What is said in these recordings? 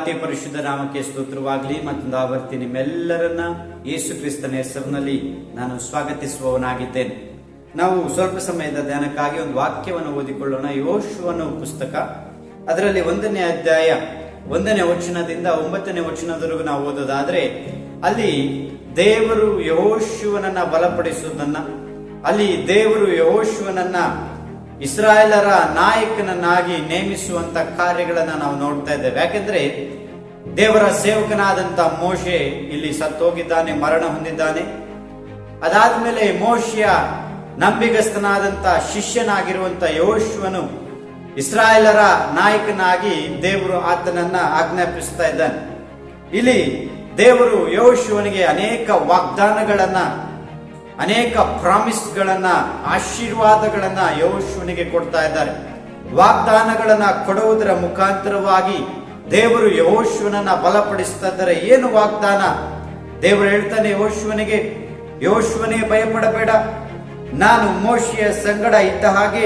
ಅತಿ ಪರಿಶುದ್ಧ ನಾಮಕ್ಕೆ ಸ್ತೋತ್ರವಾಗಲಿ ಮತ್ತೊಂದು ಆವರ್ತಿ ನಿಮ್ಮೆಲ್ಲರನ್ನ ಯೇಸು ಕ್ರಿಸ್ತನ ಹೆಸರಿನಲ್ಲಿ ನಾನು ಸ್ವಾಗತಿಸುವವನಾಗಿದ್ದೇನೆ. ನಾವು ಸ್ವಲ್ಪ ಸಮಯದ ಧ್ಯಾನಕ್ಕಾಗಿ ಒಂದು ವಾಕ್ಯವನ್ನು ಓದಿಕೊಳ್ಳೋಣ. ಯೋಶುವನ ಪುಸ್ತಕ. ಅದರಲ್ಲಿ ಒಂದನೇ ಅಧ್ಯಾಯ, ಒಂದನೇ ವಚನದಿಂದ ಒಂಬತ್ತನೇ ವಚನದವರೆಗೂ ನಾವು ಓದೋದಾದ್ರೆ, ಅಲ್ಲಿ ದೇವರು ಯಹೋಶುವನನ್ನ ಬಲಪಡಿಸುವುದನ್ನ, ಅಲ್ಲಿ ದೇವರು ಯಹೋಶುವನನ್ನ ಇಸ್ರಾಯೇಲರ ನಾಯಕನನ್ನಾಗಿ ನೇಮಿಸುವಂತ ಕಾರ್ಯಗಳನ್ನ ನಾವು ನೋಡ್ತಾ ಇದ್ದೇವೆ. ಯಾಕೆಂದ್ರೆ ದೇವರ ಸೇವಕನಾದಂತ ಮೋಶೆ ಇಲ್ಲಿ ಸತ್ತೋಗಿದ್ದಾನೆ, ಮರಣ ಹೊಂದಿದ್ದಾನೆ. ಅದಾದ ಮೇಲೆ ಮೋಶೆಯ ನಂಬಿಗಸ್ತನಾದಂತ ಶಿಷ್ಯನಾಗಿರುವಂತ ಯೋಶುವನು ಇಸ್ರಾಯೇಲರ ನಾಯಕನಾಗಿ ದೇವರು ಆತನನ್ನ ಆಜ್ಞಾಪಿಸ್ತಾ ಇದ್ದಾನೆ. ಇಲ್ಲಿ ದೇವರು ಯೋಶುವನಿಗೆ ಅನೇಕ ವಾಗ್ದಾನಗಳನ್ನ ಅನೇಕ ಪ್ರಾಮಿಸ್ಗಳನ್ನ, ಆಶೀರ್ವಾದಗಳನ್ನ ಯೋಶುವನಿಗೆ ಕೊಡ್ತಾ ಇದ್ದಾರೆ. ವಾಗ್ದಾನಗಳನ್ನ ಕೊಡುವುದರ ಮುಖಾಂತರವಾಗಿ ದೇವರು ಯೋಶುವನನ್ನ ಬಲಪಡಿಸ್ತಾ ಇದ್ದಾರೆ. ಏನು ವಾಗ್ದಾನ? ದೇವರು ಹೇಳ್ತಾನೆ ಯೋಶುವನಿಗೆ ಯೋಶುವನೇ ಭಯಪಡಬೇಡ. ನಾನು ಮೋಶಿಯ ಸಂಗಡ ಇದ್ದ ಹಾಗೆ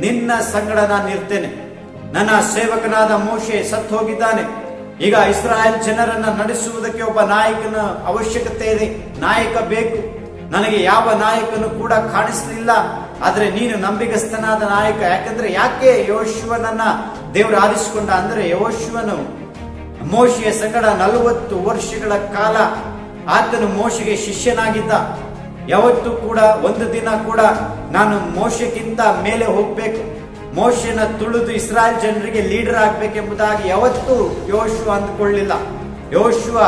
ನಿನ್ನ ಸಂಗಡ ನಾನು ಇರ್ತೇನೆ. ನನ್ನ ಸೇವಕನಾದ ಮೋಶೆ ಸತ್ತು ಹೋಗಿದ್ದಾನೆ. ಈಗ ಇಸ್ರಾಯೇಲ್ ಜನರನ್ನ ನಡೆಸುವುದಕ್ಕೆ ಒಬ್ಬ ನಾಯಕನ ಅವಶ್ಯಕತೆ ಇದೆ. ನಾಯಕ ಬೇಕು. ನನಗೆ ಯಾವ ನಾಯಕನು ಕೂಡ ಕಾಣಿಸಲಿಲ್ಲ. ಆದರೆ ನೀನು ನಂಬಿಗಸ್ತನಾದ ನಾಯಕ. ಯಾಕಂದ್ರೆ ಯಾಕೆ ಯೋಶುವನನ್ನ ದೇವರು ಆರಿಸಿಕೊಂಡ? ಅಂದ್ರೆ ಯೋಶುವನು ಮೋಶಿಯ ಸಂಗಡ ನಲವತ್ತು ವರ್ಷಗಳ ಕಾಲ ಆತನು ಮೋಶಿಗೆ ಶಿಷ್ಯನಾಗಿದ್ದ. ಯಾವತ್ತೂ ಕೂಡ ಒಂದು ದಿನ ಕೂಡ ನಾನು ಮೋಶಕ್ಕಿಂತ ಮೇಲೆ ಹೋಗ್ಬೇಕು. ಮೋಶನ ತುಳಿದು ಇಸ್ರಾಯೇಲ್ ಜನರಿಗೆ ಲೀಡರ್ ಆಗ್ಬೇಕೆಂಬುದಾಗಿ ಯಾವತ್ತೂ ಯೋಶು ಅಂದ್ಕೊಳ್ಳಿಲ್ಲ. ಯೋಶುವ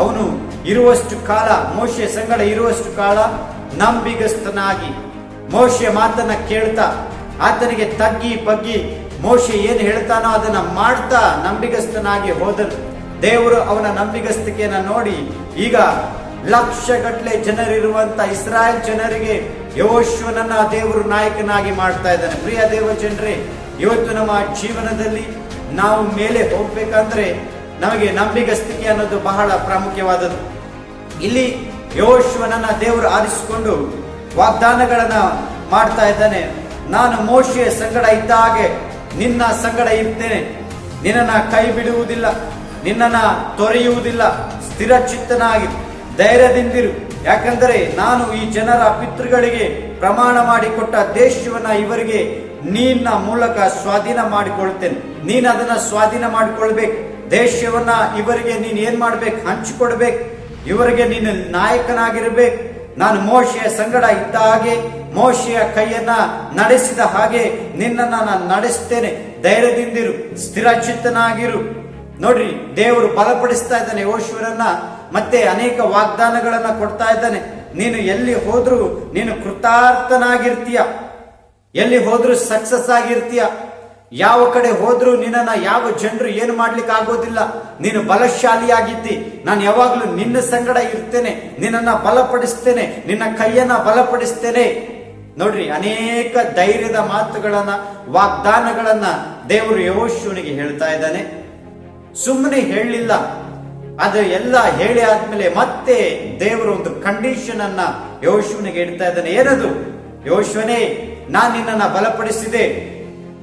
ಅವನು ಇರುವಷ್ಟು ಕಾಲ, ಮೋಶೆ ಸಂಗಡ ಇರುವಷ್ಟು ಕಾಲ ನಂಬಿಗಸ್ತನಾಗಿ. ಮೋಶೆ ಮಾತನ್ನ ಕೇಳ್ತಾ, ಆತನಿಗೆ ತಗ್ಗಿ ಬಗ್ಗಿ ಮೋಶೆ ಏನು ಹೇಳ್ತಾನೋ ಅದನ್ನ ಮಾಡ್ತಾ ನಂಬಿಗಸ್ತನಾಗಿ ಹೋದನು. ದೇವರು ಅವನ ನಂಬಿಗಸ್ತಿಕೆಯನ್ನ ನೋಡಿ, ಈಗ ಲಕ್ಷಗಟ್ಟಲೆ ಜನರಿರುವಂತ ಇಸ್ರಾಯೇಲ್ ಜನರಿಗೆ ಯೋಶ್ವನನ್ನ ದೇವರು ನಾಯಕನಾಗಿ ಮಾಡ್ತಾ ಇದ್ದಾನೆ. ಪ್ರಿಯ ದೇವ ಜನರೇ ಇವತ್ತು ನಮ್ಮ ಜೀವನದಲ್ಲಿ ನಾವು ಮೇಲೆ ಹೋಗ್ಬೇಕಂದ್ರೆ ನಮಗೆ ನಂಬಿಗಸ್ತಿಕೆ ಅನ್ನೋದು ಬಹಳ ಪ್ರಾಮುಖ್ಯವಾದದ್ದು. ಇಲ್ಲಿ ಯೋಶ್ವನನ್ನ ದೇವರು ಆರಿಸಿಕೊಂಡು ವಾಗ್ದಾನಗಳನ್ನ ಮಾಡ್ತಾ ಇದ್ದಾನೆ. ನಾನು ಮೋಶೆಯ ಸಂಗಡ ಇದ್ದ ಹಾಗೆ ನಿನ್ನ ಸಂಗಡ ಇರ್ತೇನೆ. ನಿನ್ನನ್ನ ಕೈ ಬಿಡುವುದಿಲ್ಲ ನಿನ್ನನ್ನ ತೊರೆಯುವುದಿಲ್ಲ. ಸ್ಥಿರಚಿತ್ತನಾಗಿ ಧೈರ್ಯದಿಂದಿರು. ಯಾಕಂದರೆ ನಾನು ಈ ಜನರ ಪಿತೃಗಳಿಗೆ ಪ್ರಮಾಣ ಮಾಡಿಕೊಟ್ಟ ದೇಶವನ್ನ ಇವರಿಗೆ ನಿನ್ನ ಮೂಲಕ ಸ್ವಾಧೀನ ಮಾಡಿಕೊಳ್ತೇನೆ. ನೀನ್ ಅದನ್ನ ಸ್ವಾಧೀನ ಮಾಡಿಕೊಳ್ಬೇಕು. ದೇಶವನ್ನ ಇವರಿಗೆ ನೀನು ಏನ್ ಮಾಡ್ಬೇಕು, ಹಂಚಿಕೊಡ್ಬೇಕು, ಇವರಿಗೆ ನೀನು ನಾಯಕನಾಗಿರ್ಬೇಕು. ನಾನು ಮೋಶೆಯ ಸಂಗಡ ಇದ್ದ ಹಾಗೆ, ಮೋಶೆಯ ಕೈಯನ್ನ ನಡೆಸಿದ ಹಾಗೆ ನಿನ್ನ ನಾನು ನಡೆಸ್ತೇನೆ. ಧೈರ್ಯದಿಂದಿರು, ಸ್ಥಿರಚಿತ್ತನಾಗಿರು. ನೋಡ್ರಿ, ದೇವರು ಬಲಪಡಿಸ್ತಾ ಇದ್ದಾನೆ ಯೋಶ್ವರನ್ನ ಮತ್ತೆ ಅನೇಕ ವಾಗ್ದಾನಗಳನ್ನ ಕೊಡ್ತಾ ಇದ್ದಾನೆ. ನೀನು ಎಲ್ಲಿ ಹೋದ್ರೂ ನೀನು ಕೃತಾರ್ಥನಾಗಿರ್ತೀಯ. ಎಲ್ಲಿ ಹೋದ್ರೂ ಸಕ್ಸಸ್ ಆಗಿರ್ತೀಯ. ಯಾವ ಕಡೆ ಹೋದ್ರೂ ನಿನ್ನನ್ನ ಯಾವ ಜನರು ಏನು ಮಾಡ್ಲಿಕ್ಕೆ ಆಗೋದಿಲ್ಲ ನೀನು ಬಲಶಾಲಿಯಾಗಿದ್ದಿ. ನಾನು ಯಾವಾಗ್ಲೂ ನಿನ್ನ ಸಂಗಡ ಇರ್ತೇನೆ. ನಿನ್ನನ್ನ ಬಲಪಡಿಸ್ತೇನೆ. ನಿನ್ನ ಕೈಯನ್ನ ಬಲಪಡಿಸ್ತೇನೆ. ನೋಡ್ರಿ, ಅನೇಕ ಧೈರ್ಯದ ಮಾತುಗಳನ್ನ, ವಾಗ್ದಾನಗಳನ್ನ ದೇವರು ಯೋಶುವನಿಗೆ ಹೇಳ್ತಾ ಇದ್ದಾನೆ. ಸುಮ್ಮನೆ ಹೇಳಲಿಲ್ಲ. ಅದು ಎಲ್ಲ ಹೇಳಿ ಆದ್ಮೇಲೆ ಮತ್ತೆ ದೇವರು ಒಂದು ಕಂಡೀಷನ್ ಅನ್ನ ಯೋಶುವನಿಗೆ ಇಡ್ತಾ ಇದ್ದಾನೆ. ಏನದು? ಯೋಶುವನೇ ನಾನು ನಿನ್ನನ್ನ ಬಲಪಡಿಸಿದೆ.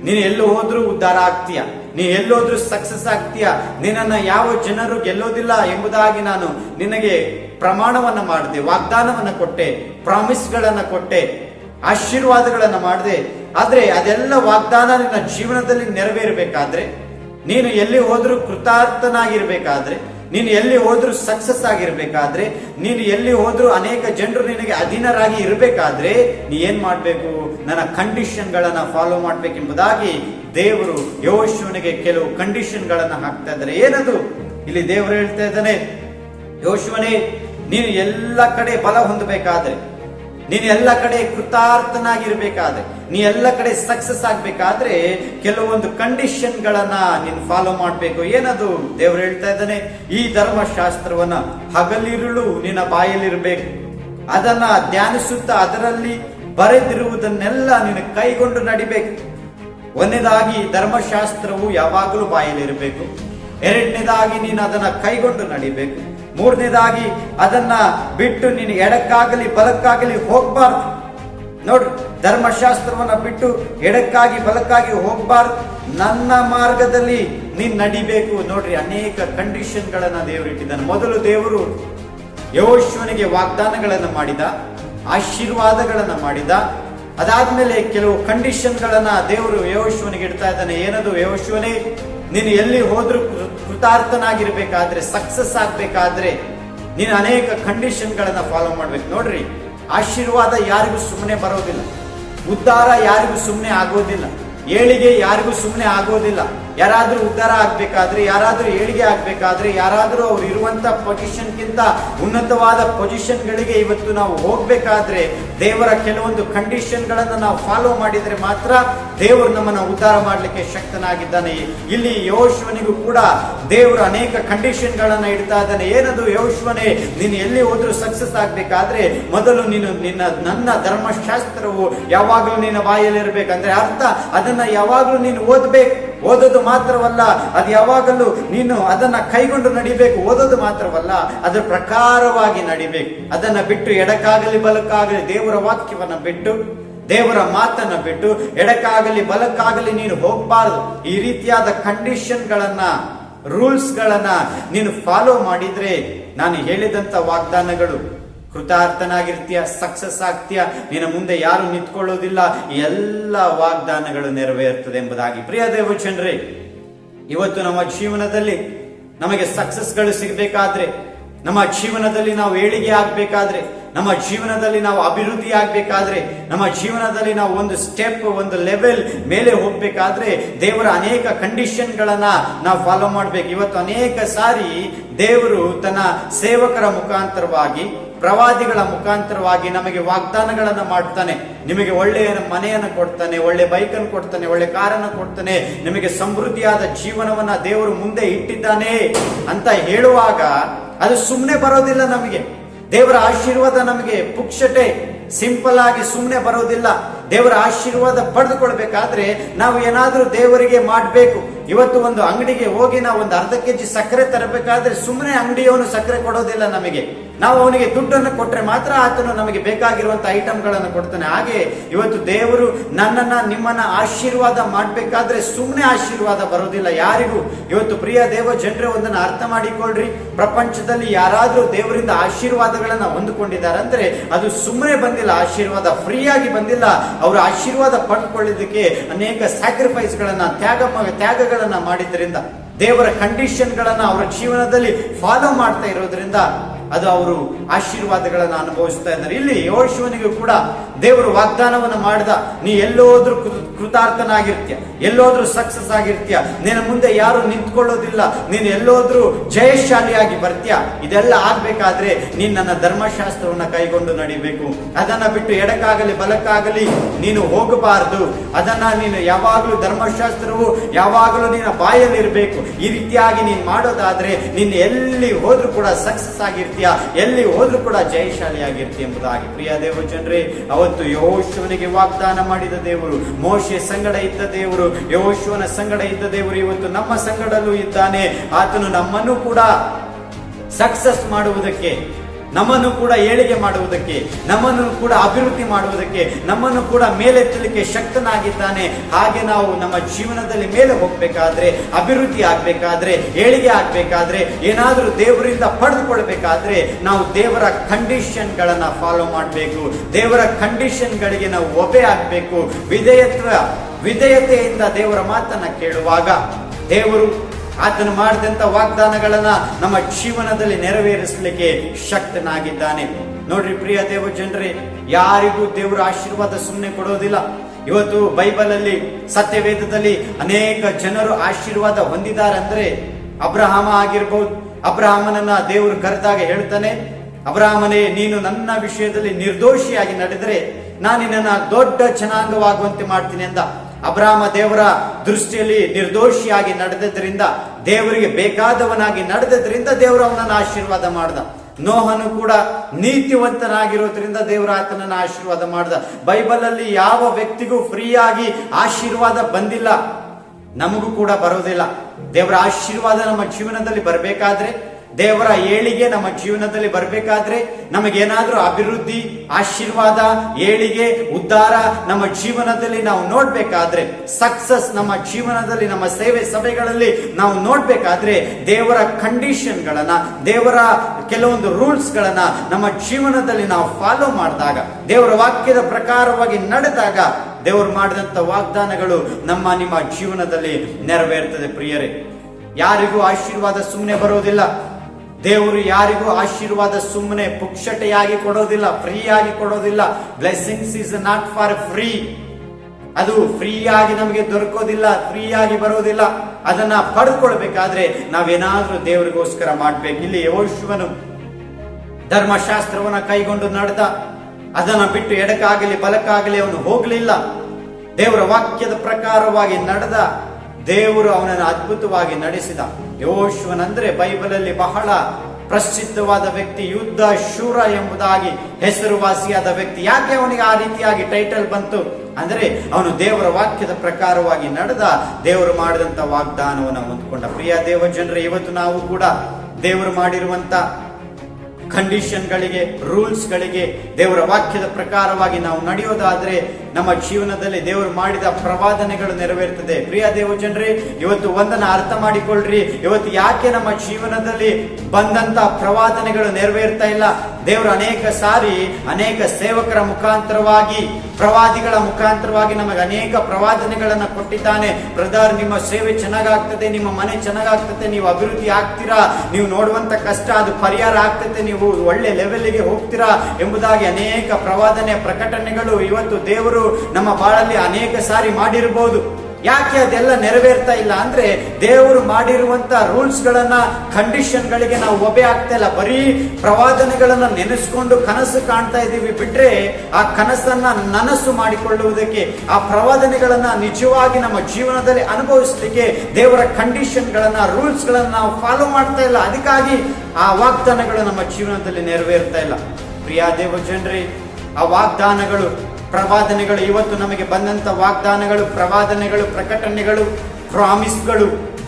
ನೀನು ಎಲ್ಲಿ ಹೋದ್ರೂ ಉದ್ಧಾರ ಆಗ್ತೀಯ. ನೀ ಎಲ್ಲೋದ್ರೂ ಸಕ್ಸಸ್ ಆಗ್ತೀಯ. ನಿನ್ನನ್ನು ಯಾವ ಜನರು ಗೆಲ್ಲೋದಿಲ್ಲ ಎಂಬುದಾಗಿ ನಾನು ನಿನಗೆ ಪ್ರಮಾಣವನ್ನ ಮಾಡಿದೆ, ವಾಗ್ದಾನವನ್ನ ಕೊಟ್ಟೆ ಪ್ರಾಮಿಸ್ಗಳನ್ನು ಕೊಟ್ಟೆ, ಆಶೀರ್ವಾದಗಳನ್ನು ಮಾಡಿದೆ. ಆದರೆ ಅದೆಲ್ಲ ವಾಗ್ದಾನ ನಿನ್ನ ಜೀವನದಲ್ಲಿ ನೆರವೇರಬೇಕಾದ್ರೆ, ನೀನು ಎಲ್ಲಿ ಹೋದ್ರೂ ಕೃತಾರ್ಥನಾಗಿರ್ಬೇಕಾದ್ರೆ ನೀನು ಎಲ್ಲಿ ಹೋದ್ರೂ ಸಕ್ಸಸ್ ಆಗಿರ್ಬೇಕಾದ್ರೆ, ನೀನು ಎಲ್ಲಿ ಹೋದ್ರೂ ಅನೇಕ ಜನರು ನಿನಗೆ ಅಧೀನರಾಗಿ ಇರಬೇಕಾದ್ರೆ, ನೀ ಏನ್ ಮಾಡಬೇಕು? ನನ್ನ ಕಂಡೀಷನ್ಗಳನ್ನ ಫಾಲೋ ಮಾಡ್ಬೇಕೆಂಬುದಾಗಿ ದೇವರು ಯೋಶುವನಿಗೆ ಕೆಲವು ಕಂಡೀಷನ್ಗಳನ್ನ ಹಾಕ್ತಾ ಇದ್ದಾರೆ. ಏನದು? ಇಲ್ಲಿ ದೇವರು ಹೇಳ್ತಾ ಇದ್ದಾನೆ, ಯೋಶುವನೇ, ನೀನು ಎಲ್ಲ ಕಡೆ ಬಲ ಹೊಂದಬೇಕಾದ್ರೆ ನೀನು ಎಲ್ಲ ಕಡೆ ಕೃತಾರ್ಥನಾಗಿರ್ಬೇಕಾದ್ರೆ, ನೀ ಎಲ್ಲ ಕಡೆ ಸಕ್ಸಸ್ ಆಗ್ಬೇಕಾದ್ರೆ ಕೆಲವೊಂದು ಕಂಡೀಷನ್ ಗಳನ್ನ ನೀನು ಫಾಲೋ ಮಾಡಬೇಕು. ಏನದು? ದೇವ್ರು ಹೇಳ್ತಾ ಇದ್ದಾನೆ, ಈ ಧರ್ಮಶಾಸ್ತ್ರವನ್ನ ಹಗಲಿರುಳು ನಿನ್ನ ಬಾಯಲ್ಲಿರ್ಬೇಕು. ಅದನ್ನ ಧ್ಯಾನಿಸುತ್ತಾ ಅದರಲ್ಲಿ ಬರೆದಿರುವುದನ್ನೆಲ್ಲ ನೀನು ಕೈಗೊಂಡು ನಡಿಬೇಕು. ಒಂದನೇದಾಗಿ ಧರ್ಮಶಾಸ್ತ್ರವು ಯಾವಾಗಲೂ ಬಾಯಲ್ಲಿರಬೇಕು. ಎರಡನೇದಾಗಿ ನೀನು ಅದನ್ನ ಕೈಗೊಂಡು ನಡಿಬೇಕು. ಮೂರನೇದಾಗಿ ಅದನ್ನ ಬಿಟ್ಟು ನೀನು ಎಡಕ್ಕಾಗಲಿ ಬಲಕ್ಕಾಗಲಿ ಹೋಗ್ಬಾರ್ದು. ನೋಡ್ರಿ ಧರ್ಮಶಾಸ್ತ್ರವನ್ನ ಬಿಟ್ಟು ಎಡಕ್ಕಾಗಿ ಬಲಕ್ಕಾಗಿ ಹೋಗ್ಬಾರ್ದು. ನನ್ನ ಮಾರ್ಗದಲ್ಲಿ ನೀನ್ ನಡಿಬೇಕು ನೋಡ್ರಿ, ಅನೇಕ ಕಂಡೀಷನ್ ಗಳನ್ನ ದೇವರು ಇಟ್ಟಿದ್ದಾನೆ. ಮೊದಲು ದೇವರು ಯೋಶ್ವನಿಗೆ ವಾಗ್ದಾನಗಳನ್ನ ಮಾಡಿದ, ಆಶೀರ್ವಾದಗಳನ್ನ ಮಾಡಿದ. ಅದಾದ್ಮೇಲೆ ಕೆಲವು ಕಂಡೀಷನ್ ಗಳನ್ನ ದೇವರು ಯೋಶ್ವನಿಗೆ ಇಡ್ತಾ ಇದ್ದಾನೆ. ಏನದು ಯೋಶ್ವನೇ ನೀನು ಎಲ್ಲಿ ಹೋದ್ರೂ ಕೃತಾರ್ಥನಾಗಿರ್ಬೇಕಾದ್ರೆ ಸಕ್ಸಸ್ ಆಗ್ಬೇಕಾದ್ರೆ ನೀನು ಅನೇಕ ಕಂಡೀಷನ್ ಗಳನ್ನ ಫಾಲೋ ಮಾಡ್ಬೇಕು. ನೋಡ್ರಿ, ಆಶೀರ್ವಾದ ಯಾರಿಗೂ ಸುಮ್ಮನೆ ಬರೋದಿಲ್ಲ. ಉದ್ಧಾರ ಯಾರಿಗೂ ಸುಮ್ಮನೆ ಆಗೋದಿಲ್ಲ. ಏಳಿಗೆ ಯಾರಿಗೂ ಸುಮ್ಮನೆ ಆಗೋದಿಲ್ಲ. ಯಾರಾದ್ರೂ ಉದ್ಧಾರ ಆಗಬೇಕಾದ್ರೆ, ಯಾರಾದರೂ ಏಳಿಗೆ ಆಗಬೇಕಾದ್ರೆ, ಯಾರಾದರೂ ಅವರು ಇರುವಂಥ ಪೊಸಿಷನ್ಗಿಂತ ಉನ್ನತವಾದ ಪೊಸಿಷನ್ಗಳಿಗೆ ಇವತ್ತು ನಾವು ಹೋಗಬೇಕಾದ್ರೆ ದೇವರ ಕೆಲವೊಂದು ಕಂಡೀಷನ್ಗಳನ್ನು ನಾವು ಫಾಲೋ ಮಾಡಿದರೆ ಮಾತ್ರ ದೇವರು ನಮ್ಮನ್ನು ಉದ್ಧಾರ ಮಾಡಲಿಕ್ಕೆ ಶಕ್ತನಾಗಿದ್ದಾನೆ. ಇಲ್ಲಿ ಯೋಶ್ವನಿಗೂ ಕೂಡ ದೇವರು ಅನೇಕ ಕಂಡೀಷನ್ಗಳನ್ನು ಇಡ್ತಾ ಇದ್ದಾನೆ. ಏನದು ಯೋಶ್ವನೇ ನೀನು ಎಲ್ಲಿ ಹೋದರೂ ಸಕ್ಸಸ್ ಆಗಬೇಕಾದ್ರೆ ಮೊದಲು ನೀನು ನಿನ್ನ, ನನ್ನ ಧರ್ಮಶಾಸ್ತ್ರವು ಯಾವಾಗಲೂ ನಿನ್ನ ಬಾಯಲ್ಲಿ ಅಂದರೆ ಅರ್ಥ, ಅದನ್ನು ಯಾವಾಗಲೂ ನೀನು ಓದ್ಬೇಕು. ಓದೋದು ಮಾತ್ರವಲ್ಲ, ಅದು ಯಾವಾಗಲೂ ನೀನು ಅದನ್ನ ಕೈಗೊಂಡು ನಡಿಬೇಕು. ಓದೋದು ಮಾತ್ರವಲ್ಲ, ಅದರ ಪ್ರಕಾರವಾಗಿ ನಡಿಬೇಕು. ಅದನ್ನ ಬಿಟ್ಟು ಎಡಕ್ಕಾಗಲಿ ಬಲಕ್ಕಾಗಲಿ ದೇವರ ವಾಕ್ಯವನ್ನ ಬಿಟ್ಟು, ದೇವರ ಮಾತನ್ನ ಬಿಟ್ಟು, ಎಡಕ್ಕಾಗಲಿ ಬಲಕ್ಕಾಗಲಿ ನೀನು ಹೋಗಬಾರದು. ಈ ರೀತಿಯಾದ ಕಂಡೀಷನ್ ಗಳನ್ನ ರೂಲ್ಸ್ ಗಳನ್ನ ನೀನು ಫಾಲೋ ಮಾಡಿದ್ರೆ ನಾನು ಹೇಳಿದಂತ ವಾಗ್ದಾನಗಳು ಕೃತಾರ್ಥನಾಗಿರ್ತೀಯ ಸಕ್ಸಸ್ ಆಗ್ತೀಯ, ನಿನ್ನ ಮುಂದೆ ಯಾರು ನಿಂತ್ಕೊಳ್ಳೋದಿಲ್ಲ, ಎಲ್ಲ ವಾಗ್ದಾನಗಳು ನೆರವೇರ್ತದೆ ಎಂಬುದಾಗಿ. ಪ್ರಿಯ ದೇವಚಂದ್ರೇ ಇವತ್ತು ನಮ್ಮ ಜೀವನದಲ್ಲಿ ನಮಗೆ ಸಕ್ಸಸ್ಗಳು ಸಿಗಬೇಕಾದ್ರೆ, ನಮ್ಮ ಜೀವನದಲ್ಲಿ ನಾವು ಏಳಿಗೆ ಆಗಬೇಕಾದ್ರೆ, ನಮ್ಮ ಜೀವನದಲ್ಲಿ ನಾವು ಅಭಿವೃದ್ಧಿ ಆಗಬೇಕಾದ್ರೆ, ನಮ್ಮ ಜೀವನದಲ್ಲಿ ನಾವು ಒಂದು ಸ್ಟೆಪ್ ಒಂದು ಲೆವೆಲ್ ಮೇಲೆ ಹೋಗ್ಬೇಕಾದ್ರೆ ದೇವರ ಅನೇಕ ಕಂಡೀಷನ್ ಗಳನ್ನ ನಾವು ಫಾಲೋ ಮಾಡ್ಬೇಕು. ಇವತ್ತು ಅನೇಕ ಸಾರಿ ದೇವರು ತನ್ನ ಸೇವಕರ ಮುಖಾಂತರವಾಗಿ ಪ್ರವಾದಿಗಳ ಮುಖಾಂತರವಾಗಿ ನಮಗೆ ವಾಗ್ದಾನಗಳನ್ನು ಮಾಡ್ತಾನೆ ನಿಮಗೆ ಒಳ್ಳೆಯ ಮನೆಯನ್ನು ಕೊಡ್ತಾನೆ, ಒಳ್ಳೆ ಬೈಕನ್ನು ಕೊಡ್ತಾನೆ, ಒಳ್ಳೆ ಕಾರನ್ನು ಕೊಡ್ತಾನೆ. ನಿಮಗೆ ಸಮೃದ್ಧಿಯಾದ ಜೀವನವನ್ನ ದೇವರು ಮುಂದೆ ಇಟ್ಟಿದ್ದಾನೆ ಅಂತ ಹೇಳುವಾಗ ಅದು ಸುಮ್ಮನೆ ಬರೋದಿಲ್ಲ ನಮಗೆ. ದೇವರ ಆಶೀರ್ವಾದ ನಮಗೆ ಪುಕ್ಷಟೆ, ಸಿಂಪಲ್ ಆಗಿ ಸುಮ್ಮನೆ ಬರೋದಿಲ್ಲ. ದೇವರ ಆಶೀರ್ವಾದ ಪಡೆದುಕೊಳ್ಬೇಕಾದ್ರೆ ನಾವು ಏನಾದರೂ ದೇವರಿಗೆ ಮಾಡಬೇಕು. ಇವತ್ತು ಒಂದು ಅಂಗಡಿಗೆ ಹೋಗಿ ನಾವು ಒಂದು ಅರ್ಧ ಕೆಜಿ ಸಕ್ಕರೆ ತರಬೇಕಾದ್ರೆ ಸುಮ್ಮನೆ ಅಂಗಡಿಯವನು ಸಕ್ಕರೆ ಕೊಡೋದಿಲ್ಲ ನಮಗೆ. ನಾವು ಅವನಿಗೆ ದುಡ್ಡನ್ನು ಕೊಟ್ರೆ ಮಾತ್ರ ಆತನು ನಮಗೆ ಬೇಕಾಗಿರುವಂತ ಐಟಮ್ಗಳನ್ನು ಕೊಡ್ತಾನೆ. ಹಾಗೆ ಇವತ್ತು ದೇವರು ನನ್ನನ್ನ, ನಿಮ್ಮನ್ನ ಆಶೀರ್ವಾದ ಮಾಡಬೇಕಾದ್ರೆ ಸುಮ್ಮನೆ ಆಶೀರ್ವಾದ ಬರೋದಿಲ್ಲ. ಯಾರಿಗೂ ಇವತ್ತು ಪ್ರಿಯ ದೇವ, ಜನರೇ ಒಂದನ್ನು ಅರ್ಥ ಮಾಡಿಕೊಳ್ಳ್ರಿ ಪ್ರಪಂಚದಲ್ಲಿ ಯಾರಾದರೂ ದೇವರಿಂದ ಆಶೀರ್ವಾದಗಳನ್ನ ಹೊಂದಿಕೊಂಡಿದ್ದಾರೆ ಅಂದ್ರೆ ಅದು ಸುಮ್ಮನೆ ಬಂದಿಲ್ಲ, ಆಶೀರ್ವಾದ ಫ್ರೀಯಾಗಿ ಬಂದಿಲ್ಲ. ಅವರು ಆಶೀರ್ವಾದ ಪಡ್ಕೊಳ್ಳೋದಕ್ಕೆ ಅನೇಕ ಸ್ಯಾಕ್ರಿಫೈಸ್ ಗಳನ್ನ ತ್ಯಾಗ ತ್ಯಾಗಗಳನ್ನ ಮಾಡಿದ್ರಿಂದ ದೇವರ ಕಂಡೀಷನ್ ಗಳನ್ನ ಅವರ ಜೀವನದಲ್ಲಿ ಫಾಲೋ ಮಾಡ್ತಾ ಇರೋದ್ರಿಂದ ಅದು ಅವರು ಆಶೀರ್ವಾದಗಳನ್ನು ಅನುಭವಿಸ್ತಾ ಇದ್ದಾರೆ. ಇಲ್ಲಿ ಯೋಶುವನಿಗೂ ಕೂಡ ದೇವರು ವಾಗ್ದಾನವನ್ನು ಮಾಡಿದ, ನೀ ಎಲ್ಲೋದ್ರೂ ಕೃತಾರ್ಥನಾಗಿರ್ತೀಯ, ಎಲ್ಲೋದ್ರೂ ಸಕ್ಸಸ್ ಆಗಿರ್ತೀಯ, ನಿನ್ನ ಮುಂದೆ ಯಾರು ನಿಂತ್ಕೊಳ್ಳೋದಿಲ್ಲ, ನೀನು ಎಲ್ಲೋದ್ರೂ ಜಯಶಾಲಿಯಾಗಿ ಬರ್ತೀಯ, ಇದೆಲ್ಲ ಆಗ್ಬೇಕಾದ್ರೆ ನೀನ್ ನನ್ನ ಧರ್ಮಶಾಸ್ತ್ರವನ್ನ ಕೈಗೊಂಡು ನಡಿಬೇಕು. ಅದನ್ನ ಬಿಟ್ಟು ಎಡಕ್ಕಾಗಲಿ, ಬಲಕ್ಕಾಗಲಿ ನೀನು ಹೋಗಬಾರದು. ಅದನ್ನ ನೀನು ಯಾವಾಗಲೂ ಧರ್ಮಶಾಸ್ತ್ರವು ಯಾವಾಗಲೂ ನಿನ್ನ ಬಾಯಲ್ಲಿ ಇರಬೇಕು ಈ ರೀತಿಯಾಗಿ ನೀನ್ ಮಾಡೋದಾದ್ರೆ ನೀನ್ ಎಲ್ಲಿ ಹೋದ್ರೂ ಕೂಡ ಸಕ್ಸಸ್ ಆಗಿರ್ತೀಯ. ಎಲ್ಲಿ ಹೋದ್ರೂ ಕೂಡ ಜಯಶಾಲಿ ಆಗಿರ್ತೀಯ ಎಂಬುದಾಗಿ. ಪ್ರಿಯ ದೇವ ಜನರೇ ಅವತ್ತು ಯೋಶುವನಿಗೆ ವಾಗ್ದಾನ ಮಾಡಿದ ದೇವರು, ಮೋಶೆ ಸಂಗಡ ಇದ್ದ ದೇವರು ಯೋಶುವನ ಸಂಗಡ ಇದ್ದ ದೇವರು ಇವತ್ತು ನಮ್ಮ ಸಂಗಡಲ್ಲೂ ಇದ್ದಾನೆ. ಆತನು ನಮ್ಮನ್ನು ಕೂಡ ಸಕ್ಸಸ್ ಮಾಡುವುದಕ್ಕೆ ನಮ್ಮನ್ನು ಕೂಡ ಏಳಿಗೆ ಮಾಡುವುದಕ್ಕೆ, ನಮ್ಮನ್ನು ಕೂಡ ಅಭಿವೃದ್ಧಿ ಮಾಡುವುದಕ್ಕೆ, ನಮ್ಮನ್ನು ಕೂಡ ಮೇಲೆತ್ತಲಿಕ್ಕೆ ಶಕ್ತನಾಗಿದ್ದಾನೆ. ಹಾಗೆ ನಾವು ನಮ್ಮ ಜೀವನದಲ್ಲಿ ಮೇಲೆ ಹೋಗ್ಬೇಕಾದ್ರೆ, ಅಭಿವೃದ್ಧಿ ಆಗ್ಬೇಕಾದ್ರೆ, ಏಳಿಗೆ ಆಗ್ಬೇಕಾದ್ರೆ, ಏನಾದರೂ ದೇವರಿಂದ ಪಡೆದುಕೊಳ್ಬೇಕಾದ್ರೆ ನಾವು ದೇವರ ಕಂಡೀಷನ್ ಗಳನ್ನ ಫಾಲೋ ಮಾಡಬೇಕು. ದೇವರ ಕಂಡೀಷನ್ಗಳಿಗೆ ನಾವು ಒಬೆ ಆಗ್ಬೇಕು. ವಿಧೇಯತ್ವ, ವಿಧೇಯತೆಯಿಂದ ದೇವರ ಮಾತನ್ನ ಕೇಳುವಾಗ ದೇವರು ಆತನು ಮಾಡಿದಂತ ವಾಗ್ದಾನಗಳನ್ನ ನಮ್ಮ ಜೀವನದಲ್ಲಿ ನೆರವೇರಿಸಲಿಕ್ಕೆ ಶಕ್ತನಾಗಿದ್ದಾನೆ. ನೋಡ್ರಿ ಪ್ರಿಯ ದೇವ ಜನರೇ ಯಾರಿಗೂ ದೇವರ ಆಶೀರ್ವಾದ ಸುಮ್ಮನೆ ಕೊಡೋದಿಲ್ಲ. ಇವತ್ತು ಬೈಬಲ್ ಅಲ್ಲಿ ಸತ್ಯವೇದದಲ್ಲಿ ಅನೇಕ ಜನರು ಆಶೀರ್ವಾದ ಹೊಂದಿದ್ದಾರೆ ಅಂದ್ರೆ ಅಬ್ರಹಾಮ ಆಗಿರ್ಬೋದು. ಅಬ್ರಹಾಮನನ್ನ ದೇವರು ಕರೆದಾಗ ಹೇಳ್ತಾನೆ, ಅಬ್ರಹಾಮನೇ, ನೀನು ನನ್ನ ವಿಷಯದಲ್ಲಿ ನಿರ್ದೋಷಿಯಾಗಿ ನಡೆದರೆ ನಾನು ನಿನ್ನನ್ನ ದೊಡ್ಡ ಜನಾಂಗವಾಗುವಂತೆ ಮಾಡ್ತೀನಿ ಅಂತ ಅಬ್ರಾಮ ದೇವರ ದೃಷ್ಟಿಯಲ್ಲಿ ನಿರ್ದೋಷಿಯಾಗಿ ನಡೆದದ್ರಿಂದ ದೇವರಿಗೆ ಬೇಕಾದವನಾಗಿ ನಡೆದದ್ರಿಂದ ದೇವರು ಅವನನ್ನು ಆಶೀರ್ವಾದ ಮಾಡ್ದ. ನೋಹನು ಕೂಡ ನೀತಿವಂತನಾಗಿರೋದ್ರಿಂದ ದೇವರ ಆತನನ್ನು ಆಶೀರ್ವಾದ ಮಾಡ್ದ. ಬೈಬಲಲ್ಲಿ ಯಾವ ವ್ಯಕ್ತಿಗೂ ಫ್ರೀಯಾಗಿ ಆಶೀರ್ವಾದ ಬಂದಿಲ್ಲ. ನಮಗೂ ಕೂಡ ಬರೋದಿಲ್ಲ. ದೇವರ ಆಶೀರ್ವಾದ ನಮ್ಮ ಜೀವನದಲ್ಲಿ ಬರಬೇಕಾದ್ರೆ ದೇವರ ಏಳಿಗೆ ನಮ್ಮ ಜೀವನದಲ್ಲಿ ಬರಬೇಕಾದ್ರೆ ನಮಗೇನಾದ್ರೂ ಅಭಿವೃದ್ಧಿ, ಆಶೀರ್ವಾದ, ಏಳಿಗೆ, ಉದ್ಧಾರ ನಮ್ಮ ಜೀವನದಲ್ಲಿ ನಾವು ನೋಡ್ಬೇಕಾದ್ರೆ ಸಕ್ಸಸ್ ನಮ್ಮ ಜೀವನದಲ್ಲಿ, ನಮ್ಮ ಸೇವೆ ಸಭೆಗಳಲ್ಲಿ ನಾವು ನೋಡ್ಬೇಕಾದ್ರೆ ದೇವರ ಕಂಡೀಷನ್ ಗಳನ್ನ ದೇವರ ಕೆಲವೊಂದು ರೂಲ್ಸ್ ಗಳನ್ನ ನಮ್ಮ ಜೀವನದಲ್ಲಿ ನಾವು ಫಾಲೋ ಮಾಡಿದಾಗ, ದೇವರ ವಾಕ್ಯದ ಪ್ರಕಾರವಾಗಿ ನಡೆದಾಗ ದೇವರು ಮಾಡಿದಂತ ವಾಗ್ದಾನಗಳು ನಮ್ಮ, ನಿಮ್ಮ ಜೀವನದಲ್ಲಿ ನೆರವೇರ್ತದೆ ಪ್ರಿಯರೇ. ಯಾರಿಗೂ ಆಶೀರ್ವಾದ ಸುಮ್ಮನೆ ಬರೋದಿಲ್ಲ. ದೇವರು ಯಾರಿಗೂ ಆಶೀರ್ವಾದ ಸುಮ್ಮನೆ ಪುಕ್ಷಟೆಯಾಗಿ ಕೊಡೋದಿಲ್ಲ ಫ್ರೀ ಆಗಿ ಕೊಡೋದಿಲ್ಲ. Blessings is not for free ಅದು ಫ್ರೀ ಆಗಿ ನಮಗೆ ದೊರಕೋದಿಲ್ಲ ಫ್ರೀ ಆಗಿ ಬರೋದಿಲ್ಲ. ಅದನ್ನ ಪಡ್ಕೊಳ್ಬೇಕಾದ್ರೆ ನಾವೇನಾದ್ರೂ ದೇವರಿಗೋಸ್ಕರ ಮಾಡ್ಬೇಕು. ಇಲ್ಲಿ ಯೋಶುವನು ಧರ್ಮಶಾಸ್ತ್ರವನ್ನ ಕೈಗೊಂಡು ನಡೆದ. ಅದನ್ನ ಬಿಟ್ಟು ಎಡಕ್ಕಾಗಲಿ ಬಲಕ್ಕಾಗಲಿ ಅವನು ಹೋಗಲಿಲ್ಲ. ದೇವರ ವಾಕ್ಯದ ಪ್ರಕಾರವಾಗಿ ನಡೆದ. ದೇವರು ಅವನನ್ನು ಅದ್ಭುತವಾಗಿ ನಡೆಸಿದ. ಯೋಶುವನಂದ್ರೆ ಬೈಬಲಲ್ಲಿ ಬಹಳ ಪ್ರಸಿದ್ಧವಾದ ವ್ಯಕ್ತಿ ಯುದ್ಧ ಶೂರ ಎಂಬುದಾಗಿ ಹೆಸರುವಾಸಿಯಾದ ವ್ಯಕ್ತಿ. ಯಾಕೆ ಅವನಿಗೆ ಆ ರೀತಿಯಾಗಿ ಟೈಟಲ್ ಬಂತು? ಅಂದ್ರೆ ಅವನು ದೇವರ ವಾಕ್ಯದ ಪ್ರಕಾರವಾಗಿ ನಡೆದ ದೇವರು ಮಾಡಿದಂಥ ವಾಗ್ದಾನವನ್ನು ಹೊಂದ್ಕೊಂಡ. ಪ್ರಿಯ ದೇವ ಜನರೇ, ಇವತ್ತು ನಾವು ಕೂಡ ದೇವರು ಮಾಡಿರುವಂಥ ಕಂಡೀಷನ್ಗಳಿಗೆ ರೂಲ್ಸ್ಗಳಿಗೆ ದೇವರ ವಾಕ್ಯದ ಪ್ರಕಾರವಾಗಿ ನಾವು ನಡೆಯೋದಾದ್ರೆ ನಮ್ಮ ಜೀವನದಲ್ಲಿ ದೇವರು ಮಾಡಿದ ಪ್ರವಾದನೆಗಳು ನೆರವೇರ್ತದೆ. ಪ್ರಿಯ ದೇವ ಜನರೇ, ಇವತ್ತು ಒಂದನ್ನ ಅರ್ಥ ಮಾಡಿಕೊಳ್ಳ್ರಿ ಇವತ್ತು ಯಾಕೆ ನಮ್ಮ ಜೀವನದಲ್ಲಿ ಬಂದಂತ ಪ್ರವಾದನೆಗಳು ನೆರವೇರ್ತಾ ಇಲ್ಲ? ದೇವರು ಅನೇಕ ಸಾರಿ ಅನೇಕ ಸೇವಕರ ಮುಖಾಂತರವಾಗಿ, ಪ್ರವಾದಿಗಳ ಮುಖಾಂತರವಾಗಿ ನಮಗೆ ಅನೇಕ ಪ್ರವಾದನೆಗಳನ್ನ ಕೊಟ್ಟಿದ್ದಾನೆ. ಬ್ರದರ್, ನಿಮ್ಮ ಸೇವೆ ಚೆನ್ನಾಗಾಗ್ತದೆ, ನಿಮ್ಮ ಮನೆ ಚೆನ್ನಾಗಾಗ್ತದೆ, ನೀವು ಅಭಿವೃದ್ಧಿ ಆಗ್ತೀರಾ? ನೀವು ನೋಡುವಂತ ಕಷ್ಟ, ಅದು ಪರಿಹಾರ ಆಗ್ತದೆ, ನೀವು ಒಳ್ಳೆ ಲೆವೆಲ್ಗೆ ಹೋಗ್ತೀರಾ ಎಂಬುದಾಗಿ ಅನೇಕ ಪ್ರವಾದನೆ ಪ್ರಕಟಣೆಗಳು ಇವತ್ತು ದೇವರು ನಮ್ಮ ಬಾಳಲ್ಲಿ ಅನೇಕ ಸಾರಿ ಮಾಡಿರಬಹುದು ಯಾಕೆ ಅದೆಲ್ಲ ನೆರವೇರ್ತಾ ಇಲ್ಲ ಅಂದ್ರೆ ದೇವರು ಮಾಡಿರುವಂತ ರೂಲ್ಸ್ ಗಳನ್ನ ಕಂಡೀಷನ್ ಗಳಿಗೆ ನಾವು ಒಬೆ ಆಗ್ತಾ ಇಲ್ಲ. ಬರೀ ಪ್ರವಾದನೆಗಳನ್ನ ನೆನೆಸ್ಕೊಂಡು ಕನಸು ಕಾಣ್ತಾ ಇದೀವಿ ಬಿಟ್ರೆ ಆ ಕನಸನ್ನ ನನಸು ಮಾಡಿಕೊಳ್ಳುವುದಕ್ಕೆ, ಆ ಪ್ರವಾದನೆಗಳನ್ನ ನಿಜವಾಗಿ ನಮ್ಮ ಜೀವನದಲ್ಲಿ ಅನುಭವಿಸಲಿಕ್ಕೆ ದೇವರ ಕಂಡೀಷನ್ ಗಳನ್ನ, ರೂಲ್ಸ್ ಗಳನ್ನ ನಾವು ಫಾಲೋ ಮಾಡ್ತಾ ಇಲ್ಲ. ಅದಕ್ಕಾಗಿ ಆ ವಾಗ್ದಾನಗಳು ನಮ್ಮ ಜೀವನದಲ್ಲಿ ನೆರವೇರ್ತಾ ಇಲ್ಲ. ಪ್ರಿಯಾ ದೇವ ಜನರೇ ಆ ವಾಗ್ದಾನಗಳು ಪ್ರವಾದನೆಗಳು ಇವತ್ತು ನಮಗೆ ಬಂದಂತ ವಾಗ್ದಾನಗಳು, ಪ್ರವಾದನೆಗಳು, ಪ್ರಕಟಣೆಗಳು, ಪ್ರಾಮಿಸ್ಗಳು.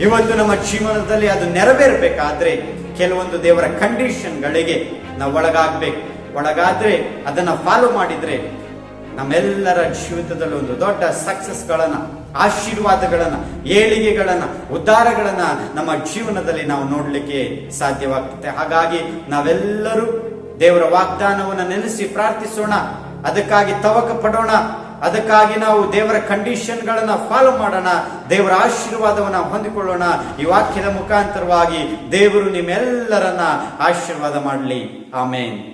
ಇವತ್ತು ನಮ್ಮ ಜೀವನದಲ್ಲಿ ಅದು ನೆರವೇರಬೇಕಾದ್ರೆ ಕೆಲವೊಂದು ದೇವರ ಕಂಡೀಷನ್ಗಳಿಗೆ ನಾವು ಒಳಗಾಗ್ಬೇಕು. ಒಳಗಾದ್ರೆ ಅದನ್ನ ಫಾಲೋ ಮಾಡಿದ್ರೆ ನಮ್ಮೆಲ್ಲರ ಜೀವಿತದಲ್ಲಿ ಒಂದು ದೊಡ್ಡ ಸಕ್ಸಸ್ಗಳನ್ನ ಆಶೀರ್ವಾದಗಳನ್ನ, ಏಳಿಗೆಗಳನ್ನ, ಉದ್ಧಾರಗಳನ್ನ ನಮ್ಮ ಜೀವನದಲ್ಲಿ ನಾವು ನೋಡಲಿಕ್ಕೆ ಸಾಧ್ಯವಾಗುತ್ತೆ. ಹಾಗಾಗಿ ನಾವೆಲ್ಲರೂ ದೇವರ ವಾಗ್ದಾನವನ್ನು ನೆನೆಸಿ ಪ್ರಾರ್ಥಿಸೋಣ. ಅದಕ್ಕಾಗಿ ತವಕ ಪಡೋಣ ಅದಕ್ಕಾಗಿ ನಾವು ದೇವರ ಕಂಡೀಷನ್ಗಳನ್ನ ಫಾಲೋ ಮಾಡೋಣ. ದೇವರ ಆಶೀರ್ವಾದವನ್ನ ಹೊಂದಿಕೊಳ್ಳೋಣ. ಈ ವಾಕ್ಯದ ಮುಖಾಂತರವಾಗಿ ದೇವರು ನಿಮ್ಮೆಲ್ಲರನ್ನ ಆಶೀರ್ವಾದ ಮಾಡಲಿ. ಆಮೇನ್.